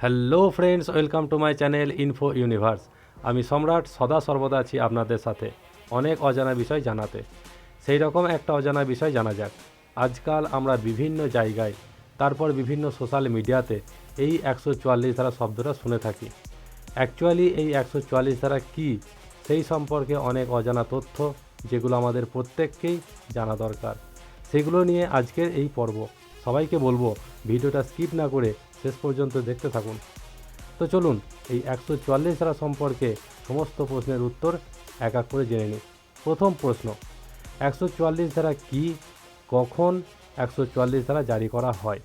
Hello friends welcome to my channel info universe আমি সম্রাট সদা সর্বদা আছি আপনাদের সাথে। অনেক অজানা বিষয় জানাতে। সেই রকম একটা অজানা বিষয় জানা যাক। আজকাল আমরা বিভিন্ন জায়গায়, তারপর বিভিন্ন সোশ্যাল মিডিয়াতে এই একশো চুয়াল্লিশ ধারা শব্দটা শুনে থাকি। অ্যাকচুয়ালি এই একশো চুয়াল্লিশ ধারা কী, সেই সম্পর্কে অনেক অজানা তথ্য, যেগুলো আমাদের প্রত্যেককেই জানা দরকার। সেগুলো নিয়ে আজকের এই পর্ব। সবাইকে বলব ভিডিওটা স্কিপ না করে শেষ পর্যন্ত দেখতে থাকুন। তো চলুন, এই একশো চুয়াল্লিশ ধারা সম্পর্কে সমস্ত প্রশ্নের উত্তর এক এক করে জেনে নিই। প্রথম প্রশ্ন, একশো চুয়াল্লিশ ধারা কী, কখন একশো চুয়াল্লিশ ধারা জারি করা হয়?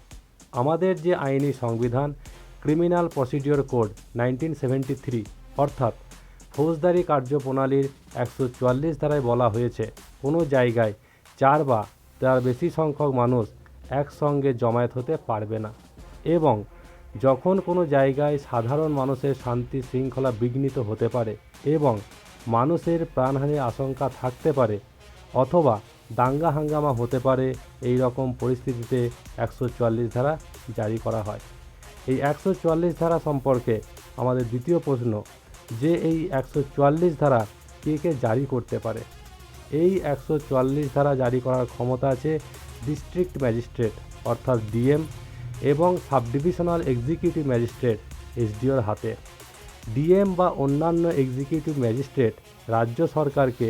আমাদের যে আইনি সংবিধান, criminal procedure code nineteen seventy three, অর্থাৎ ফৌজদারি কার্যপ্রণালীর একশো চুয়াল্লিশ ধারায় বলা হয়েছে, কোনো জায়গায় চার বা তার বেশি সংখ্যক মানুষ একসঙ্গে জমায়েত হতে পারবে না। এবং যখন কোনো জায়গায় সাধারণ মানুষের শান্তি শৃঙ্খলা বিঘ্নিত হতে পারে এবং মানুষের প্রাণহানির আশঙ্কা থাকতে পারে, অথবা দাঙ্গা হাঙ্গামা হতে পারে, এই রকম পরিস্থিতিতে একশো চুয়াল্লিশ ধারা জারি করা হয়। এই একশো চুয়াল্লিশ ধারা সম্পর্কে আমাদের দ্বিতীয় প্রশ্ন, যে এই একশো চুয়াল্লিশ ধারা কে কে জারি করতে পারে? এই একশো চুয়াল্লিশ ধারা জারি করার ক্ষমতা আছে ডিস্ট্রিক্ট ম্যাজিস্ট্রেট, অর্থাৎ ডিএম, এবং সাব ডিভিশনাল এক্সিকিউটিভ ম্যাজিস্ট্রেট, এসডিওর হাতে। ডিএম বা অন্যান্য এক্সিকিউটিভ ম্যাজিস্ট্রেট রাজ্য সরকারকে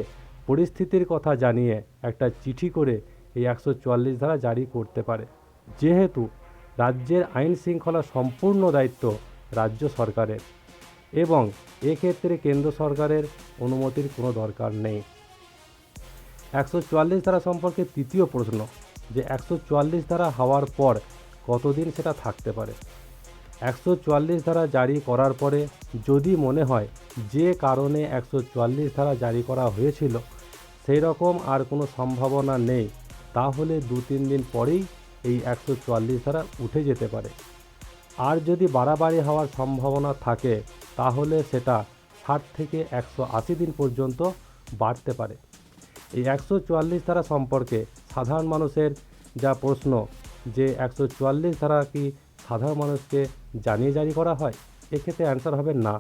পরিস্থিতির কথা জানিয়ে একটা চিঠি করে এই একশো চুয়াল্লিশ ধারা জারি করতে পারে। যেহেতু রাজ্যের আইন শৃঙ্খলা সম্পূর্ণ দায়িত্ব রাজ্য সরকারের, এবং এক্ষেত্রে কেন্দ্র সরকারের অনুমতির কোনো দরকার নেই। একশো চুয়াল্লিশ ধারা সম্পর্কে তৃতীয় প্রশ্ন যে একশো চুয়াল্লিশ ধারা হওয়ার পর কতদিন সেটা থাকতে পারে। একশো চুয়াল্লিশ ধারা জারি করার পরে যদি মনে হয় যে কারণে একশো চুয়াল্লিশ ধারা জারি করা হয়েছিল সেই রকম আর কোনো সম্ভাবনা নেই, তাহলে দু তিন দিন পরেই এই একশো চুয়াল্লিশ ধারা উঠে যেতে পারে। আর যদি বাড়াবাড়ি হওয়ার সম্ভাবনা থাকে, তাহলে সেটা ষাট থেকে একশো আশি দিন পর্যন্ত বাড়তে পারে। এই একশো চুয়াল্লিশ ধারা সম্পর্কে সাধারণ মানুষের যা প্রশ্ন যে একশো চুয়াল্লিশ ধারা কি সাধারণ মানুষকে জানিয়ে জারি করা হয়? এক্ষেত্রে অ্যান্সার হবে না।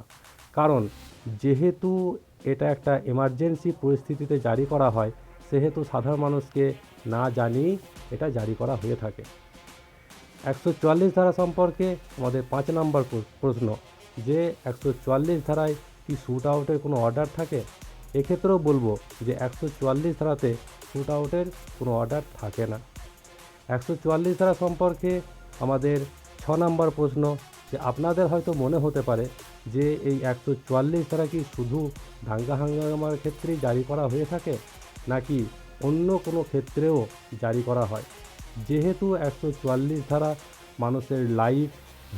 কারণ যেহেতু এটা একটা এমার্জেন্সি পরিস্থিতিতে জারি করা হয়, সেহেতু সাধারণ মানুষকে না জানিয়েই এটা জারি করা হয়ে থাকে। একশো চুয়াল্লিশ ধারা সম্পর্কে আমাদের পাঁচ নম্বর প্রশ্ন যে একশো চুয়াল্লিশ ধারায় কি শ্যুট আউটের কোনো অর্ডার থাকে? এক্ষেত্রেও বলব যে একশো চুয়াল্লিশ ধারাতে শ্যুট আউটের কোনো অর্ডার থাকে না। একশো চুয়াল্লিশ ধারা সম্পর্কে আমাদের ছ নম্বর প্রশ্ন যে আপনাদের হয়তো মনে হতে পারে যে এই একশো চুয়াল্লিশ ধারা কি শুধু দাঙ্গা হাঙ্গামার ক্ষেত্রেই জারি করা হয়ে থাকে নাকি অন্য কোনো ক্ষেত্রেও জারি করা হয়? যেহেতু একশো চুয়াল্লিশ ধারা মানুষের লাইফ,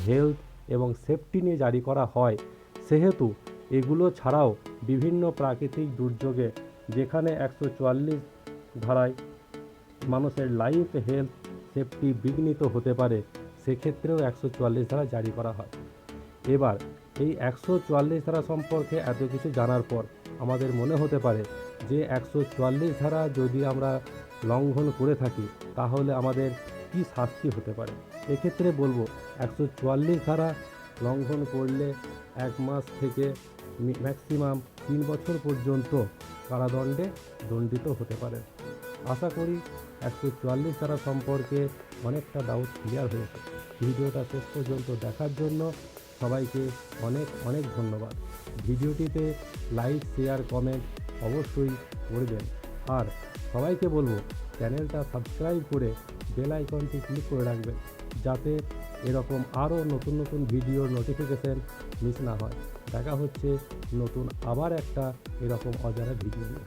হেলথ এবং সেফটি নিয়ে জারি করা হয়, সেহেতু এগুলো ছাড়াও বিভিন্ন প্রাকৃতিক দুর্যোগে যেখানে একশো চুয়াল্লিশ ধারায় মানুষের লাইফ হেলথ সেফটি বিঘ্নিত হতে পারে, সেক্ষেত্রেও একশো চুয়াল্লিশ ধারা জারি করা হয়। এবার, এই একশো চুয়াল্লিশ ধারা সম্পর্কে এত কিছু জানার পর আমাদের মনে হতে পারে যে একশো চুয়াল্লিশ ধারা যদি আমরা লঙ্ঘন করে থাকি, তাহলে আমাদের কি শাস্তি হতে পারে? এক্ষেত্রে বলব, একশো চুয়াল্লিশ ধারা লঙ্ঘন করলে এক মাস থেকে ম্যাক্সিমাম তিন বছর পর্যন্ত কারাদণ্ডে দণ্ডিত হতে পারে। আশা করি একশো চুয়াল্লিশ ধারা সম্পর্কে অনেকটা ডাউট ক্লিয়ার হয়েছে। ভিডিওটা শেষ পর্যন্ত দেখার জন্য সবাইকে অনেক অনেক ধন্যবাদ। ভিডিওটিতে লাইক শেয়ার কমেন্ট অবশ্যই করবেন। আর সবাইকে বলব, চ্যানেলটা সাবস্ক্রাইব করে বেল আইকনটি ক্লিক করে রাখবেন, যাতে এরকম আরও নতুন নতুন ভিডিওর নোটিফিকেশান মিস না হয়। দেখা হচ্ছে নতুন আবার একটা এরকম অজানা ভিডিও নিয়ে।